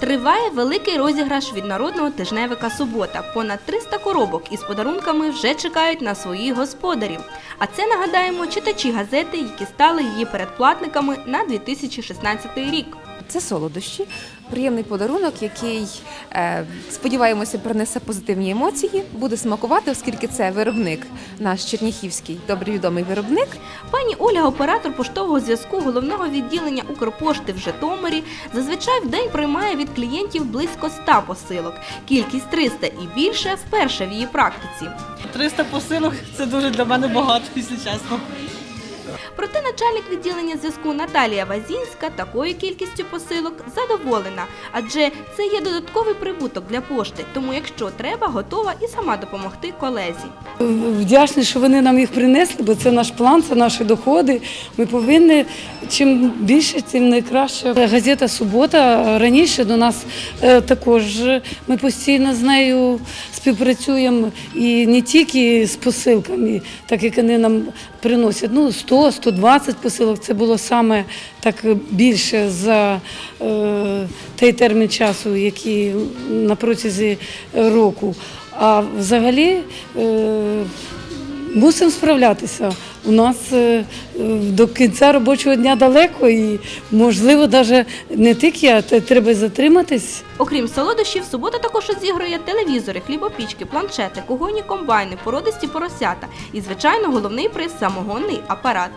Триває великий розіграш від народного тижневика Субота. Понад 300 коробок із подарунками вже чекають на своїх господарів. А це нагадаємо читачі газети, які стали її передплатниками на 2016 рік. Це солодощі, приємний подарунок, який е, сподіваємося принесе позитивні емоції. Буде смакувати, оскільки це виробник, наш черніхівський добре відомий виробник. Пані Ольга, оператор поштового зв'язку головного відділення Укрпошти в Житомирі, зазвичай в день приймає від клієнтів близько 100 посилок. Кількість 300 і більше вперше в її практиці. 300 посилок це дуже для мене багато, якщо чесно. Проте начальник відділення зв'язку Наталія Вазінська такою кількістю посилок задоволена, адже це є додатковий прибуток для пошти. Тому, якщо треба, готова і сама допомогти колезі. Вдячні, що вони нам їх принесли, бо це наш план, це наші доходи. Ми повинні чим більше, тим найкраще. Газета Субота раніше до нас е, також ми постійно з нею співпрацюємо і не тільки з посилками, так як вони нам приносять. Ну 100-120 посилок. Це було саме так більше за е, той термін часу, який на протязі року. А взагалі е, мусимо справлятися. У нас е, до кінця робочого дня далеко і, можливо, навіть не тільки, а треба затриматись. Окрім солодощів, субота також зіграє телевізори, хлібопічки, планшети, когоні, комбайни, породисті поросята і, звичайно, головний приз самогонний апарат.